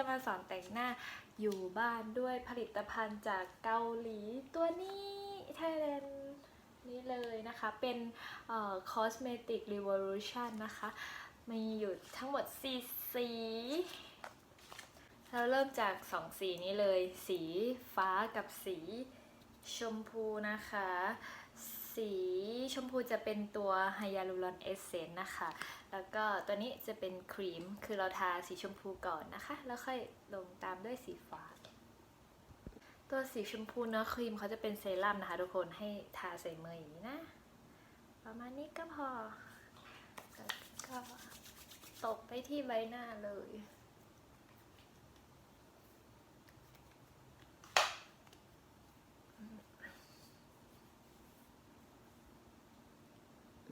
จะมาสอนแต่งหน้าอยู่บ้านด้วยผลิตภัณฑ์จากเกาหลีตัวนี้ไทยแลนด์นี่เลยนะคะ เป็นเอ่อ cosmetic revolution นะคะ มีอยู่ทั้งหมด4สีเราเริ่มจาก 2 สีนี้เลย สีฟ้ากับสีชมพูนะคะ สีชมพูจะเป็นตัวไฮยาลูรอนเอเซนต์นะคะ แล้วก็ตัวนี้จะเป็นครีม คือเราทาสีชมพูก่อนนะคะ แล้วค่อยลงตามด้วยสีฟ้า ตัวสีชมพูเนื้อครีมเขาจะเป็นเซรั่มนะคะ ทุกคนให้ทาใส่มืออย่างนี้นะ ประมาณนี้ก็พอแล้วก็ตบไปที่ใบหน้าเลย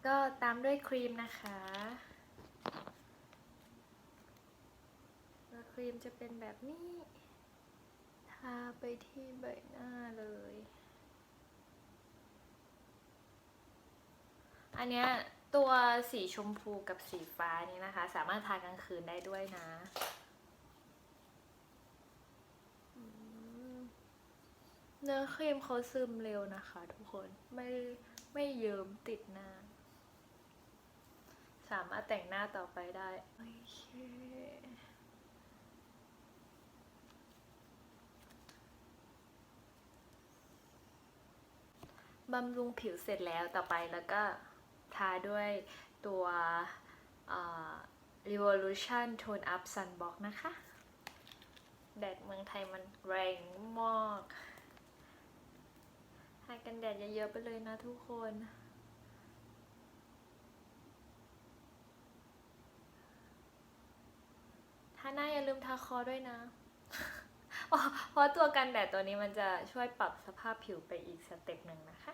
ก็ตามด้วยครีมนะคะแล้วครีมจะเป็นแบบนี้ ทาไปที่ใบหน้าเลย อันเนี้ยตัวสีชมพูกับสีฟ้านี่นะคะ สามารถทากลางคืนได้ด้วยนะเนื้อครีมเขาซึมเร็วนะคะทุกคนไม่ไม่เยิ้มติดหน้า สามารถแต่งหน้าต่อไปได้ โอเคบำรุงผิวเสร็จแล้วต่อไปแล้วก็ทาด้วยตัว Revolution Tone Up Sunblock นะคะ แดดเมืองไทยมันแรงมากทากันแดดเยอะๆไปเลยนะทุกคนาหน้าอย่าลืมทาคอด้วยนะ เพราะตัวกันแดดตัวนี้มันจะช่วยปรับสภาพผิวไปอีกสเต็ปหนึ่งนะคะ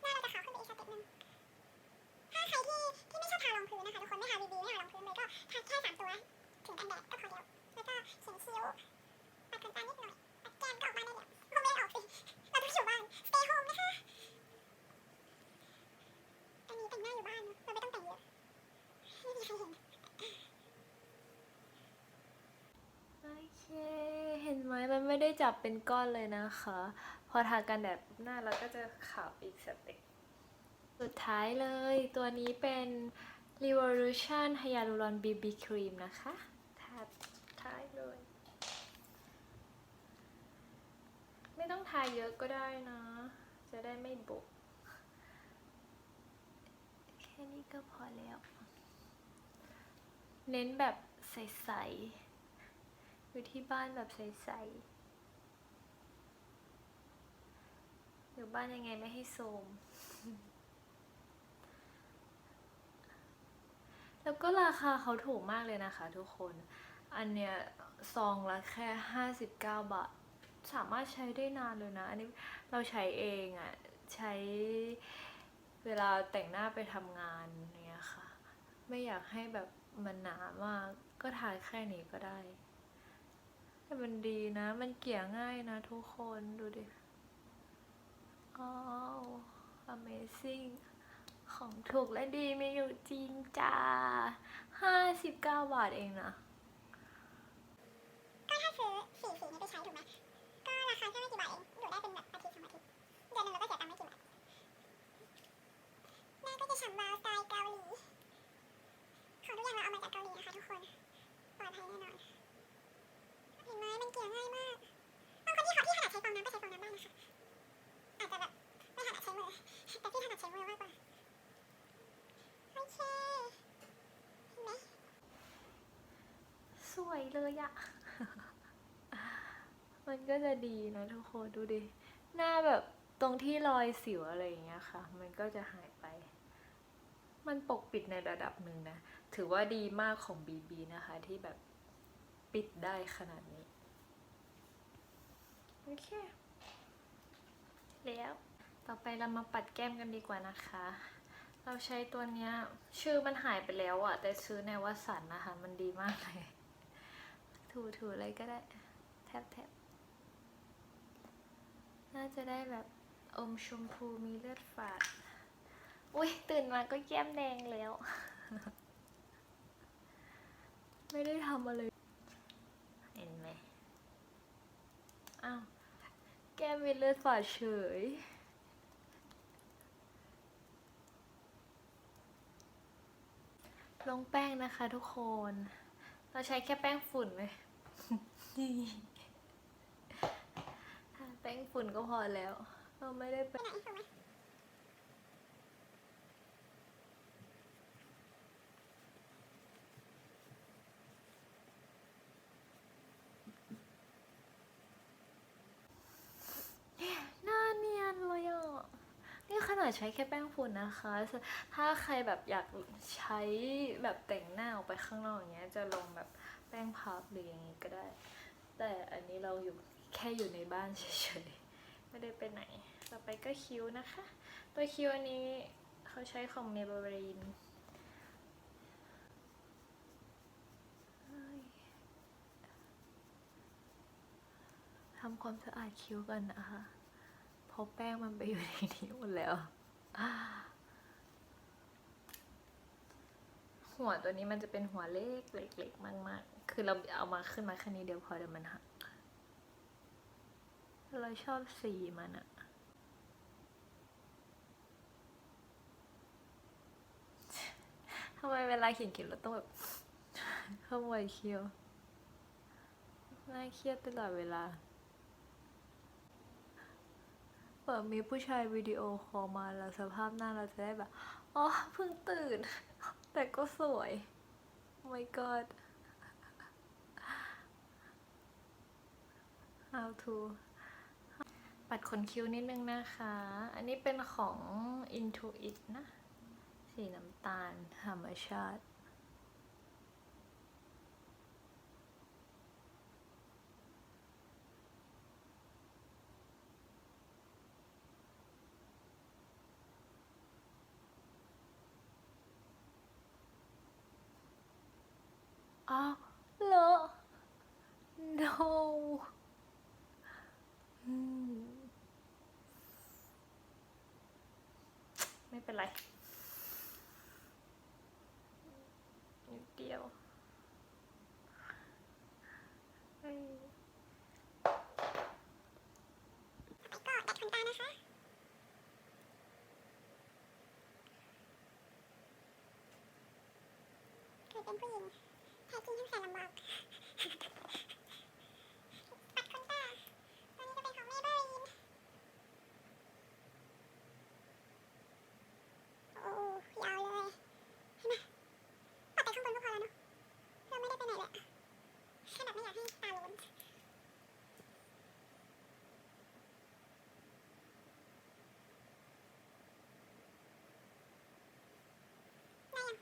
หน้าเราจะขาวขึ้นอีกสเต็ปหนึ่งถ้าใครที่ที่ไม่ชอบทารองพื้นนะคะทุกคนไม่ทาบีบีไม่ทารองพื้นเลยก็แค่สามตัวถึงกันแดดก็พอแล้วแล้วก็เขียนคิ้วปัดขนตานิดหน่อยปัดแก้มก็ออกบ้านได้แล้วคงไม่ได้ออกสิเราต้องอยู่บ้าน stay home นะคะ อันนี้แต่งหน้าอยู่บ้านเราไม่ต้องแต่งเยอะไม่มีใครเห็น โอเค เห็น ไหมมันไม่ได้จับเป็นก้อนเลยนะคะ พอทากันแดดหน้าเราก็จะขาวอีกสเต็ปสุดท้ายเลย ตัวนี้เป็น Revolution Hyaluron BB Cream นะคะทาท้ายเลย ไม่ต้องทาเยอะก็ได้นะ จะได้ไม่บุกแค่นี้ก็พอแล้ว เน้นแบบใสๆอยู่ที่บ้านแบบใสๆ อยู่บ้านยังไงไม่ให้โทรมแล้วก็ราคาเขาถูกมากเลยนะคะทุกคน อันเนี้ยซองละแค่ห้าสิบเก้าบาท สามารถใช้ได้นานเลยนะ อันนี้เราใช้เองอะ่ะ ใช้เวลาแต่งหน้าไปทำงานเนี้ยค่ะ ไม่อยากให้แบบมันหนามาก ก็ทาแค่นี้ก็ได้แต่มันดีนะ มันเกี่ยง่ายนะทุกคนดูดิ อ้าว amazing ของถูกและดีมีอยู่จริงจ้าห้าสิบเก้าบาทเองนะก็ถ้าซื้อสีสีนี้ไปใช้ถูกไหมก็ราคาแค่ไม่กี่บาทเองอยู่ได้เป็นแบบอาทิตย์สองอาทิตย์เดือนหนึงเราก็เสียตังค์ไม่กี่บาทหน้าก็จะฉ่ำวาวสไตล์เกาหลีของทุกอย่างเราเอามาจากเกาหลีนะคะทุกคนปลอดภัยแน่นอนเห็นไหมมันเกลี่ยง่ายมากบางคนที่เขาที่ถนัดใช้ฟองน้ำก็ใช้ฟองน้ำได้นะคะอาจจะแบบไม่ถนัดใช้มือ แต่พี่ถนัดใช้มือมากกว่าโอเคเห็นไหมสวยเลยอะมันก็จะดีนะทุกคนดูดิ หน้าแบบตรงที่รอยสิวอะไรอย่างเงี้ยค่ะ มันก็จะหายไป มันปกปิดในระดับหนึ่งนะ ถือว่าดีมากของ BB นะคะ ที่แบบปิดได้ขนาดนี้ โอเค แล้ว ต่อไปเรามาปัดแก้มกันดีกว่านะคะ เราใช้ตัวเนี้ยชื่อมันหายไปแล้วอะแต่ซื้อในวัสันนะคะ มันดีมากเลย ถูถูๆเลยก็ได้ แทบแทบน่าจะได้แบบอมชมพูมีเลือดฝาด อุ้ยตื่นมาก็แก้มแดงแล้ว ไม่ได้ทำอะไร เห็นไหม อ้าว แก้มมีเลือดฝาดเฉย ลงแป้งนะคะทุกคน เราใช้แค่แป้งฝุ่นเลยนี่แป้งฝุ่นก็พอแล้ว เราไม่ได้ไป ไปไหนถูกไหม หน้าเนียนเลยอะ นี่ขนาดใช้แค่แป้งฝุ่นนะคะ ถ้าใครแบบอยากใช้แบบแต่งหน้าออกไปข้างนอกอย่างเงี้ย จะลงแบบแป้งพับหรืออย่างงี้ก็ได้ แต่อันนี้เราอยู่แค่อยู่ในบ้านเฉยๆ ไม่ได้ไปไหน ต่อไปก็คิ้วนะคะ ตัวคิ้วอันนี้เขาใช้ของ Maybelline เฮ้ยทำความสะอาดคิ้วกันนะคะ ราะแป้งมันไปอยู่ในนี้หมดแล้ว หัวตัวนี้มันจะเป็นหัวเล็กเล็กๆมากๆ คือเราเอามาขึ้นมาแค่นี้เดียวพอเดี๋ยวมันหัก เราชอบสีมันอะทำไมเวลาเขียนคิ้วเราต้องแบบขโมยคิ้วน่าเครียดตลอดเวลา เปิดมีผู้ชายวิดีโอคอลมาแล้วสภาพหน้าเราจะได้แบบ อ๋อ เพิ่งตื่น แต่ก็สวย oh my god how to ปัดขนคิ้วนิดนึงนะคะ อันนี้เป็นของ Intuit นะ สีน้ำตาลธรรมชาติ อ้าวเหรอ no อืมไม่เป็นไรนิดเดียวเฮ้ยต่อไปก็ดัดขนตานะคะเคยเป็นผู้หญิง แท้จริงทั้งแสนลำบาก ปัดขนตาตัวนี้จะเป็นของ Maybelline โอ้ยาวเลยเห็นไหมปัดแต่ข้างบนก็พอแล้วเนอะเราไม่ได้ไปไหนเลยอะแค่แบบไม่อยากให้ตาล้น ได้ยัง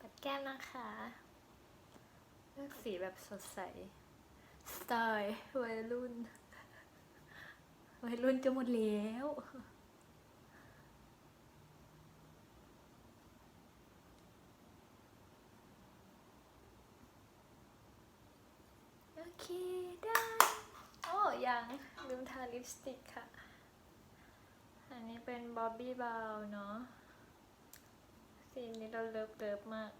ปัดแก้มนะคะเลือกสีแบบสดใส สไตล์วัยรุ่น วัยรุ่นจะหมดแล้วโอเคได้ โอ้ยังลืมทาลิปสติกค่ะ อันนี้เป็นบ๊อบบี้บาวเนาะสีนี้เราเลิฟเลิฟมาก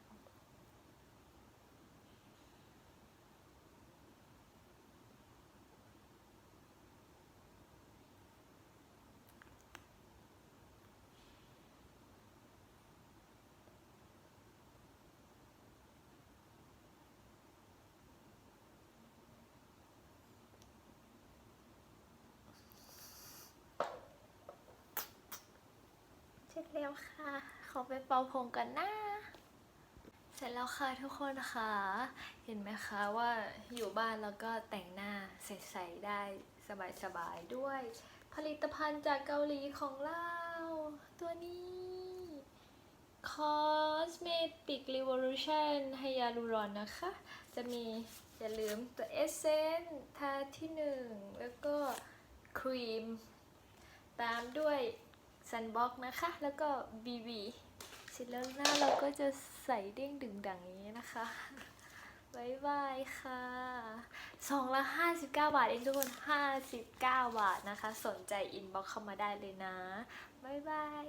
เสร็จแล้วค่ะ ขอไปเป่าผมกันนะ เสร็จแล้วค่ะทุกคนค่ะ เห็นไหมคะว่าอยู่บ้านแล้วก็แต่งหน้าใสๆได้สบายๆด้วย ผลิตภัณฑ์จากเกาหลีของเราตัวนี้ Cosmetic Revolution Hyaluron นะคะ จะมีอย่าลืมตัวเอเซนทาที่หนึ่งแล้วก็ครีม ตามด้วย ซันบ็อกนะคะ แล้วก็บีบีเสร็จแล้วหน้าเราก็จะใส่เด้งดึงดังอย่างนี้นะคะบายบายค่ะสองละห้าสิบเก้าบาทเองทุกคนห้าสิบาทนะคะ สนใจอินบ็อกเข้ามาได้เลยนะบายบาย